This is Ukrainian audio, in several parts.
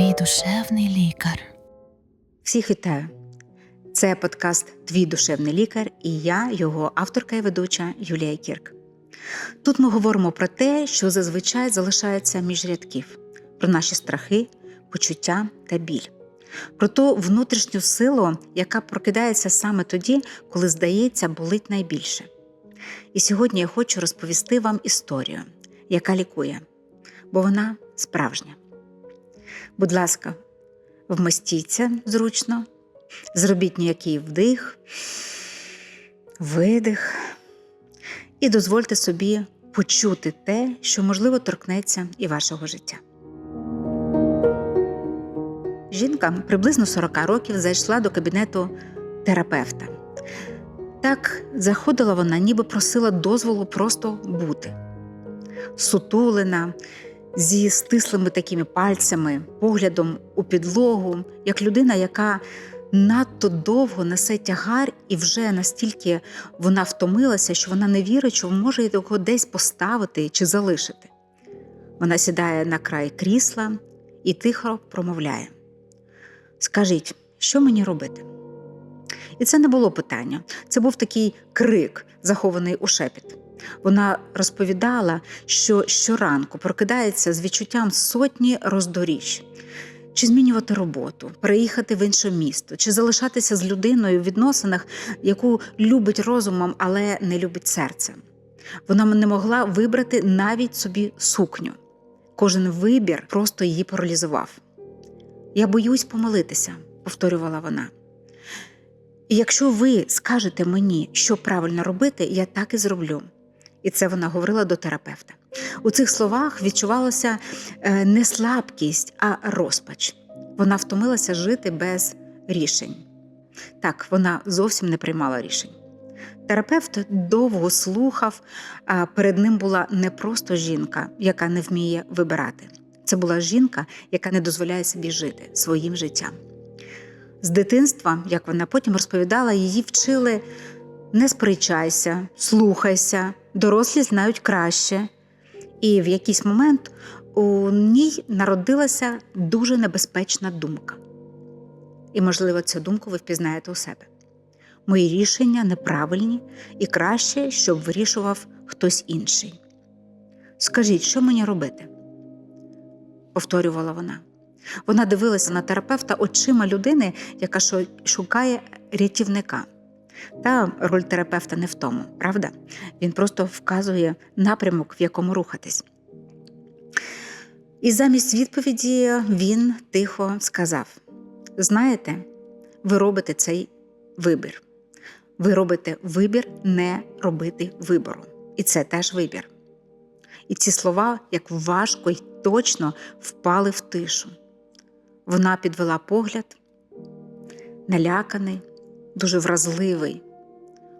Твій душевний лікар. Всіх вітаю! Це подкаст Твій душевний лікар і я, його авторка і ведуча Юлія Кірк. Тут ми говоримо про те, що зазвичай залишається між рядків, про наші страхи, почуття та біль, про ту внутрішню силу, яка прокидається саме тоді, коли здається, болить найбільше. І сьогодні я хочу розповісти вам історію, яка лікує, бо вона справжня. Будь ласка, вмостіться зручно, зробіть ніякий вдих, видих і дозвольте собі почути те, що, можливо, торкнеться і вашого життя. Жінка приблизно 40 років зайшла до кабінету терапевта. Так заходила вона, ніби просила дозволу просто бути. Сутулена, зі стислими такими пальцями, поглядом у підлогу, як людина, яка надто довго несе тягар, і вже настільки вона втомилася, що вона не вірить, що може його десь поставити чи залишити. Вона сідає на край крісла і тихо промовляє: Скажіть, що мені робити? І це не було питання, це був такий крик, захований у шепіт. Вона розповідала, що щоранку прокидається з відчуттям сотні роздоріж. Чи змінювати роботу, переїхати в інше місто, чи залишатися з людиною в відносинах, яку любить розумом, але не любить серцем. Вона не могла вибрати навіть собі сукню. Кожен вибір просто її паралізував. Я боюсь помилитися, повторювала вона. І якщо ви скажете мені, що правильно робити, я так і зроблю. І це вона говорила до терапевта. У цих словах відчувалася е, не слабкість, а розпач. Вона втомилася жити без рішень. Так, вона зовсім не приймала рішень. Терапевт довго слухав, а перед ним була не просто жінка, яка не вміє вибирати. Це була жінка, яка не дозволяє собі жити своїм життям. З дитинства, як вона потім розповідала, її вчили не сперечайся, слухайся, дорослі знають краще. І в якийсь момент у ній народилася дуже небезпечна думка. І, можливо, цю думку ви впізнаєте у себе. Мої рішення неправильні і краще, щоб вирішував хтось інший. Скажіть, що мені робити? повторювала вона. Вона дивилася на терапевта очима людини, яка шукає рятівника. Та роль терапевта не в тому, правда? Він просто вказує напрямок, в якому рухатись. І замість відповіді він тихо сказав: Знаєте, ви робите цей вибір. Ви робите вибір не робити вибору. І це теж вибір. І ці слова, як важко й точно, впали в тишу. Вона підвела погляд, наляканий, дуже вразливий.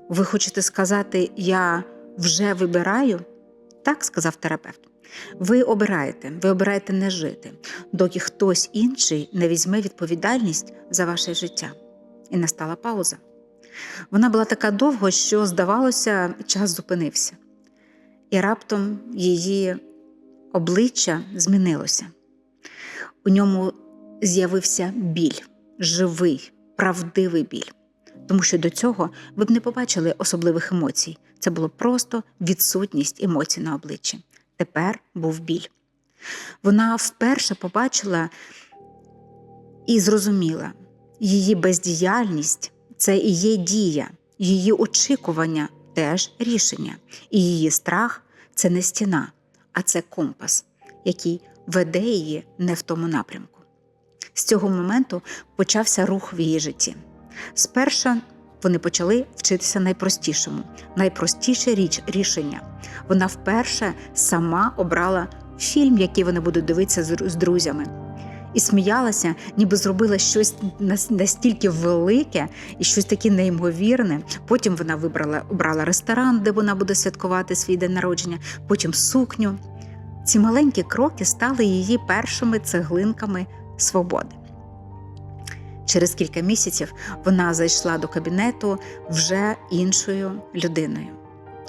Ви хочете сказати, я вже вибираю? Так, сказав терапевт. Ви обираєте, ви обираєте не жити, доки хтось інший не візьме відповідальність за ваше життя. І настала пауза. Вона була така довго, що, здавалося, час зупинився. І раптом її обличчя змінилося. У ньому з'явився біль, живий, правдивий біль. Тому що до цього ви б не побачили особливих емоцій. Це було просто відсутність емоцій на обличчі. Тепер був біль. Вона вперше побачила і зрозуміла, її бездіяльність це і є дія, її очікування теж рішення, і її страх це не стіна, а це компас, який веде її не в тому напрямку. З цього моменту почався рух в її житті. Спершу вони почали вчитися найпростішому, найпростіше річ рішення. Вона вперше сама обрала фільм, який вони будуть дивитися з друзями. І сміялася, ніби зробила щось настільки велике і щось таке неймовірне. Потім вона вибрала обрала ресторан, де вона буде святкувати свій день народження, потім сукню. Ці маленькі кроки стали її першими цеглинками свободи. Через кілька місяців вона зайшла до кабінету вже іншою людиною.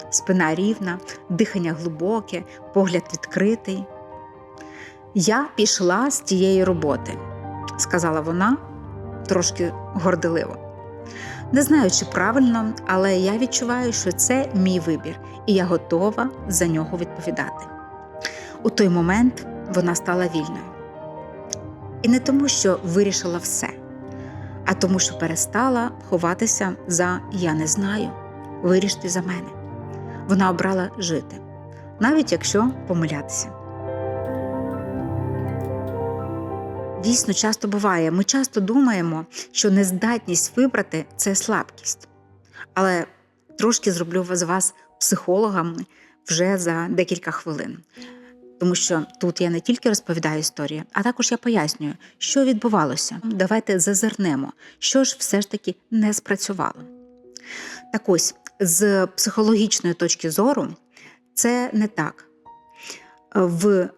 Спина рівна, дихання глибоке, погляд відкритий. Я пішла з тієї роботи, сказала вона трошки горделиво. Не знаю, чи правильно, але я відчуваю, що це мій вибір, і я готова за нього відповідати. У той момент вона стала вільною. І не тому, що вирішила все, а тому, що перестала ховатися за я не знаю, вирішити за мене. Вона обрала жити, навіть якщо помилятися. Дійсно, часто буває. Ми часто думаємо, що нездатність вибрати це слабкість. Але трошки зроблю з вас психологами вже за декілька хвилин. Тому що тут я не тільки розповідаю історію, а також я пояснюю, що відбувалося. Давайте зазирнемо, що ж все ж таки не спрацювало. Так ось, з психологічної точки зору, це не так. В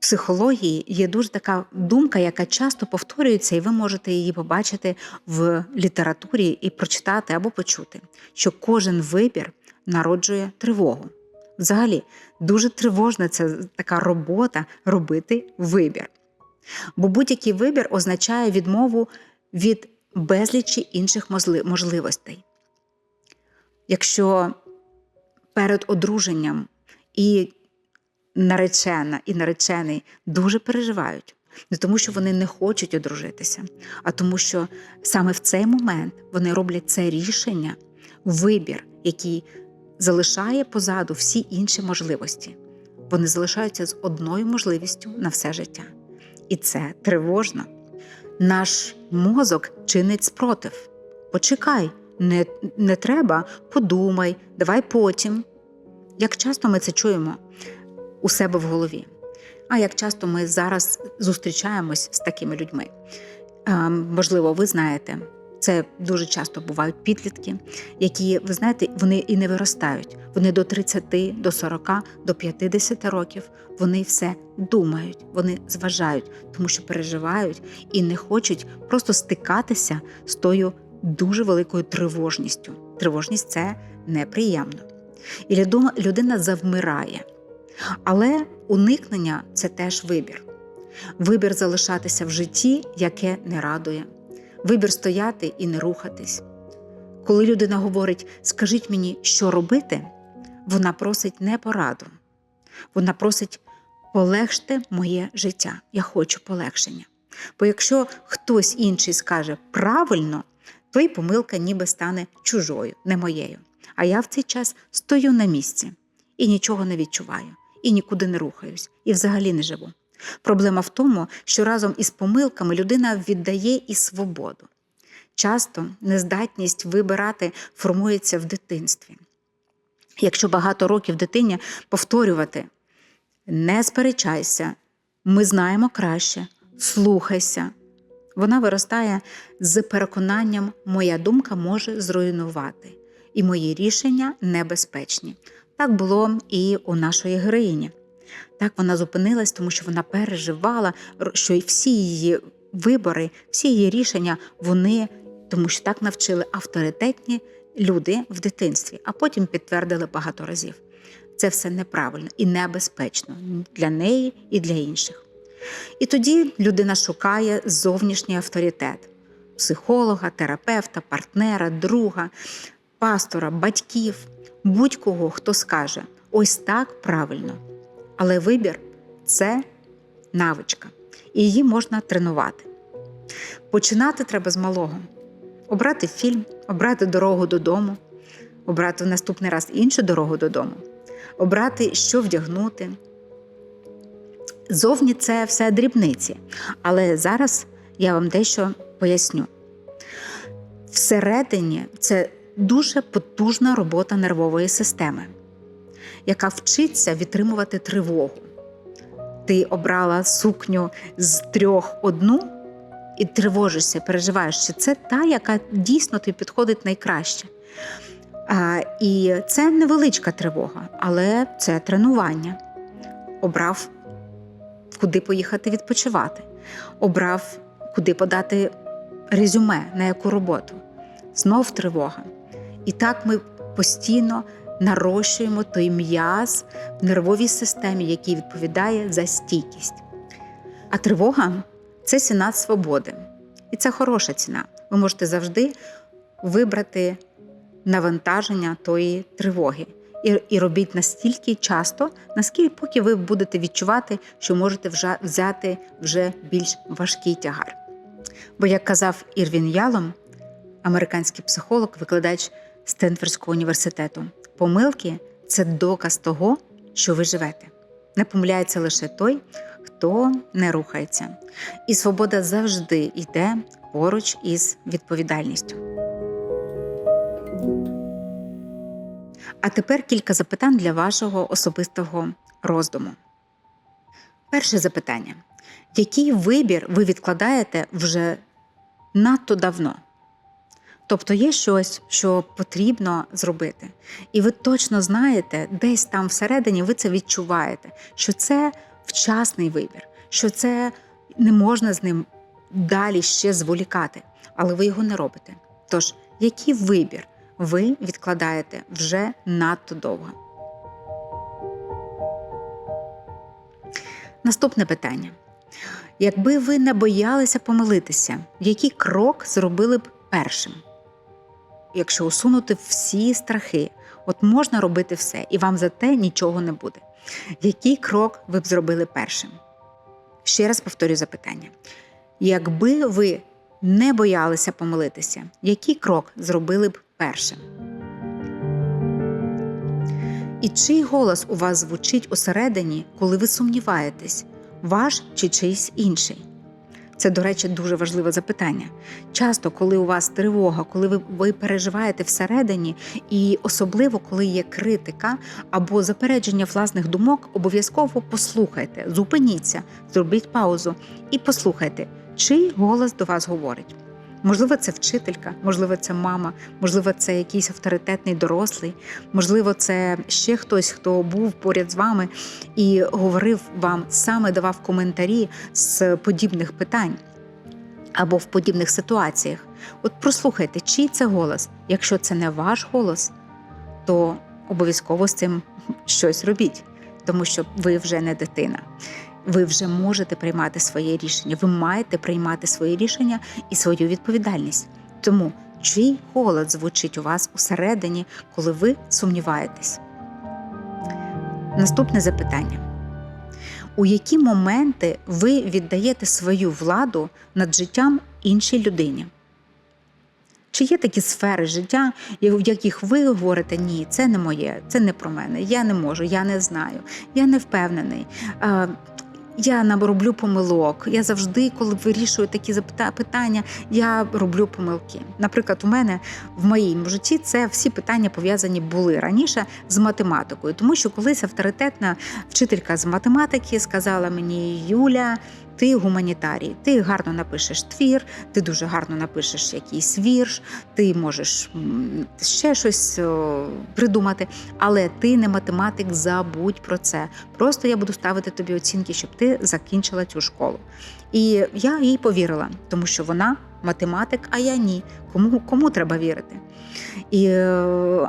психології є дуже така думка, яка часто повторюється, і ви можете її побачити в літературі і прочитати або почути, що кожен вибір народжує тривогу. Взагалі, дуже тривожна це така робота робити вибір. Бо будь-який вибір означає відмову від безлічі інших можливостей. Якщо перед одруженням і наречена і наречений дуже переживають. Не тому, що вони не хочуть одружитися, а тому, що саме в цей момент вони роблять це рішення, вибір, який залишає позаду всі інші можливості. Вони залишаються з одною можливістю на все життя. І це тривожно. Наш мозок чинить спротив. Почекай, не, не треба, подумай, давай потім. Як часто ми це чуємо? у себе в голові. А як часто ми зараз зустрічаємось з такими людьми? Можливо, ви знаєте, це дуже часто бувають підлітки, які, ви знаєте, вони і не виростають. Вони до 30, до 40, до 50 років вони все думають, вони зважають, тому що переживають і не хочуть просто стикатися з тою дуже великою тривожністю. Тривожність це неприємно. І людина завмирає. Але уникнення це теж вибір. Вибір залишатися в житті, яке не радує, вибір стояти і не рухатись. Коли людина говорить, скажіть мені, що робити, вона просить не пораду. Вона просить полегште моє життя. Я хочу полегшення. Бо якщо хтось інший скаже правильно, то й помилка ніби стане чужою, не моєю. А я в цей час стою на місці і нічого не відчуваю і нікуди не рухаюсь, і взагалі не живу. Проблема в тому, що разом із помилками людина віддає і свободу. Часто нездатність вибирати формується в дитинстві. Якщо багато років дитині повторювати не сперечайся, ми знаємо краще, слухайся, вона виростає з переконанням, моя думка може зруйнувати, і мої рішення небезпечні. Так було і у нашої героїні. Так вона зупинилась, тому що вона переживала, що всі її вибори, всі її рішення, вони, тому що так навчили авторитетні люди в дитинстві, а потім підтвердили багато разів. Це все неправильно і небезпечно для неї і для інших. І тоді людина шукає зовнішній авторитет психолога, терапевта, партнера, друга, пастора, батьків будь-кого, хто скаже ось так правильно. Але вибір це навичка, і її можна тренувати. Починати треба з малого: обрати фільм, обрати дорогу додому, обрати в наступний раз іншу дорогу додому, обрати, що вдягнути. Зовні це все дрібниці, але зараз я вам дещо поясню. Всередині це дуже потужна робота нервової системи, яка вчиться відтримувати тривогу. Ти обрала сукню з трьох одну і тривожишся, переживаєш, що це та, яка дійсно тобі підходить найкраще. А, І це невеличка тривога, але це тренування. Обрав, куди поїхати відпочивати, обрав, куди подати резюме, на яку роботу. Знов тривога. І так ми постійно нарощуємо той м'яз в нервовій системі, який відповідає за стійкість. А тривога це ціна свободи. І це хороша ціна. Ви можете завжди вибрати навантаження тої тривоги. І, і робіть настільки часто, наскільки поки ви будете відчувати, що можете вже взяти вже більш важкий тягар. Бо, як казав Ірвін Ялом, американський психолог, викладач Стенфордського університету, помилки це доказ того, що ви живете. Не помиляється лише той, хто не рухається. І свобода завжди йде поруч із відповідальністю. А тепер кілька запитань для вашого особистого роздуму. Перше запитання: який вибір ви відкладаєте вже надто давно? Тобто є щось, що потрібно зробити, і ви точно знаєте, десь там всередині ви це відчуваєте, що це вчасний вибір, що це не можна з ним далі ще зволікати, але ви його не робите. Тож, який вибір ви відкладаєте вже надто довго? Наступне питання. Якби ви не боялися помилитися, який крок зробили б першим? Якщо усунути всі страхи, от можна робити все, і вам за те нічого не буде. Який крок ви б зробили першим? Ще раз повторю запитання. Якби ви не боялися помилитися, який крок зробили б першим? І чий голос у вас звучить усередині, коли ви сумніваєтесь, ваш чи чийсь інший? Це, до речі, дуже важливе запитання. Часто, коли у вас тривога, коли ви, ви переживаєте всередині, і особливо коли є критика або запередження власних думок, обов'язково послухайте, зупиніться, зробіть паузу і послухайте, чий голос до вас говорить. Можливо, це вчителька, можливо, це мама, можливо, це якийсь авторитетний дорослий, можливо, це ще хтось, хто був поряд з вами і говорив вам, саме давав коментарі з подібних питань або в подібних ситуаціях. От прослухайте, чий це голос. Якщо це не ваш голос, то обов'язково з цим щось робіть, тому що ви вже не дитина. Ви вже можете приймати своє рішення. Ви маєте приймати своє рішення і свою відповідальність. Тому чий голос звучить у вас усередині, коли ви сумніваєтесь? Наступне запитання: у які моменти ви віддаєте свою владу над життям іншій людині? Чи є такі сфери життя, в яких ви говорите ні, це не моє, це не про мене, я не можу, я не знаю, я не впевнений. Я роблю помилок. Я завжди, коли вирішую такі питання, я роблю помилки. Наприклад, у мене в моїм житті це всі питання пов'язані були раніше з математикою, тому що колись авторитетна вчителька з математики сказала мені Юля. Ти гуманітарій, ти гарно напишеш твір, ти дуже гарно напишеш якийсь вірш, ти можеш ще щось придумати, але ти не математик, забудь про це. Просто я буду ставити тобі оцінки, щоб ти закінчила цю школу. І я їй повірила, тому що вона математик, а я ні. Кому кому треба вірити? І,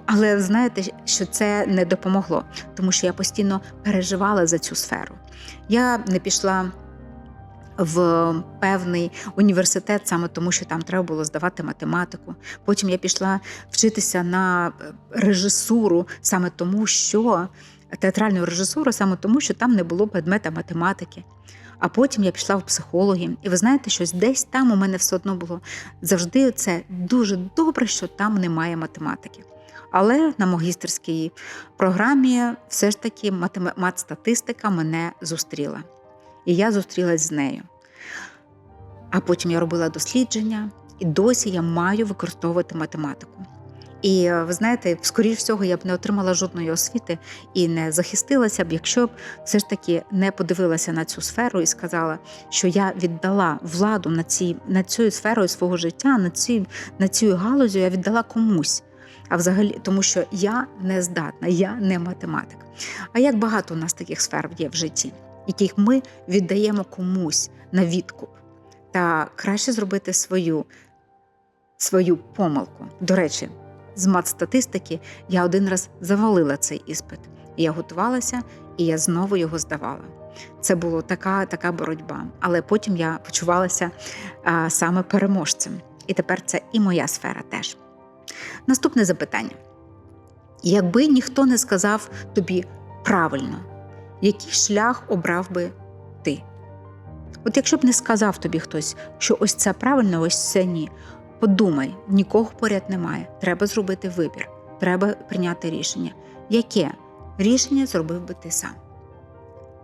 Але знаєте, що це не допомогло, тому що я постійно переживала за цю сферу. Я не пішла в певний університет, саме тому, що там треба було здавати математику. Потім я пішла вчитися на е, режисуру, саме тому, що театральну режисуру, саме тому, що там не було предмета математики. А потім я пішла в психологи, і ви знаєте, щось десь там у мене все одно було завжди це дуже добре, що там немає математики. Але на магістерській програмі все ж таки математстатистика мене зустріла і я зустрілась з нею. А потім я робила дослідження, і досі я маю використовувати математику. І ви знаєте, скоріш всього, я б не отримала жодної освіти і не захистилася б, якщо б все ж таки не подивилася на цю сферу і сказала, що я віддала владу на ці, над цією сферою свого життя, на ці, на цю галузю я віддала комусь. А взагалі, тому що я не здатна, я не математик. А як багато у нас таких сфер є в житті? Яких ми віддаємо комусь на відкуп, та краще зробити свою свою помилку. До речі, з матстатистики я один раз завалила цей іспит. Я готувалася і я знову його здавала. це була така, така боротьба. Але потім я почувалася а, саме переможцем. І тепер це і моя сфера теж. Наступне запитання: якби ніхто не сказав тобі правильно, який шлях обрав би ти? От якщо б не сказав тобі хтось, що ось це правильно, ось це ні. Подумай, нікого поряд немає. Треба зробити вибір, треба прийняти рішення. Яке рішення зробив би ти сам?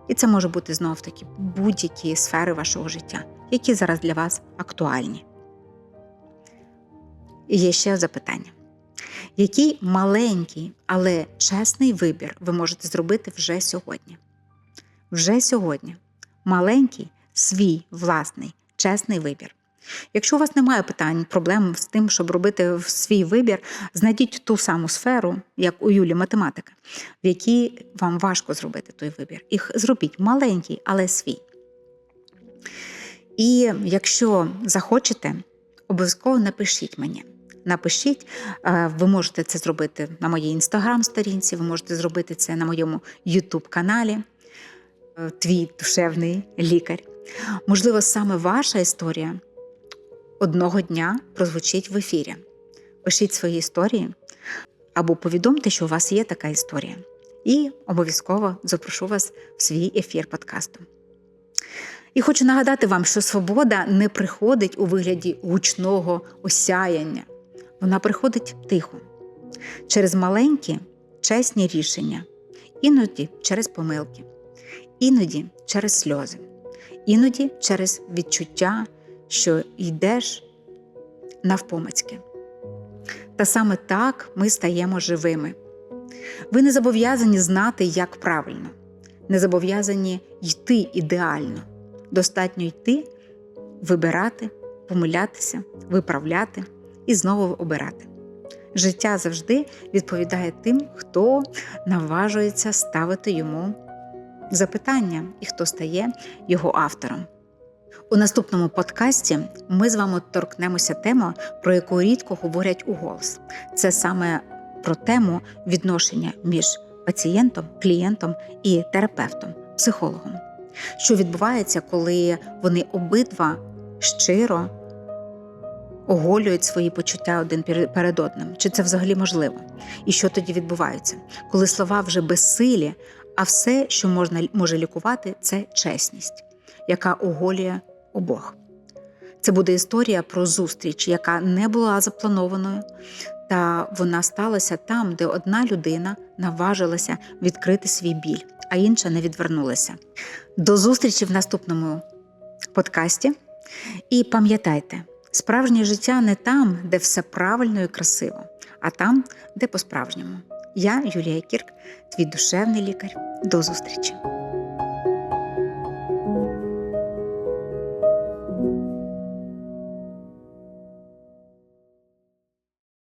І це може бути знов таки будь-які сфери вашого життя, які зараз для вас актуальні. І є ще запитання. Який маленький, але чесний вибір ви можете зробити вже сьогодні? Вже сьогодні. Маленький, свій власний, чесний вибір. Якщо у вас немає питань, проблем з тим, щоб робити свій вибір, знайдіть ту саму сферу, як у Юлі математика, в якій вам важко зробити той вибір. І зробіть маленький, але свій. І якщо захочете, обов'язково напишіть мені. Напишіть, ви можете це зробити на моїй інстаграм-сторінці, ви можете зробити це на моєму Ютуб-каналі, Твій душевний лікар. Можливо, саме ваша історія одного дня прозвучить в ефірі. Пишіть свої історії або повідомте, що у вас є така історія. І обов'язково запрошу вас в свій ефір подкасту. І хочу нагадати вам, що свобода не приходить у вигляді гучного осяяння. Вона приходить тихо, через маленькі, чесні рішення, іноді через помилки, іноді через сльози, іноді через відчуття, що йдеш навпомацьки. Та саме так ми стаємо живими. Ви не зобов'язані знати, як правильно, не зобов'язані йти ідеально. Достатньо йти, вибирати, помилятися, виправляти і знову обирати. Життя завжди відповідає тим, хто наважується ставити йому запитання і хто стає його автором. У наступному подкасті ми з вами торкнемося теми, про яку рідко говорять у голос. Це саме про тему відношення між пацієнтом, клієнтом і терапевтом, психологом. Що відбувається, коли вони обидва щиро оголюють свої почуття один перед одним? Чи це взагалі можливо? І що тоді відбувається? Коли слова вже безсилі, а все, що можна може лікувати, це чесність, яка оголює обох. Це буде історія про зустріч, яка не була запланованою, та вона сталася там, де одна людина наважилася відкрити свій біль, а інша не відвернулася. До зустрічі в наступному подкасті. І пам'ятайте, справжнє життя не там, де все правильно і красиво, а там, де по-справжньому. Я, Юлія Кірк, твій душевний лікар. До зустрічі!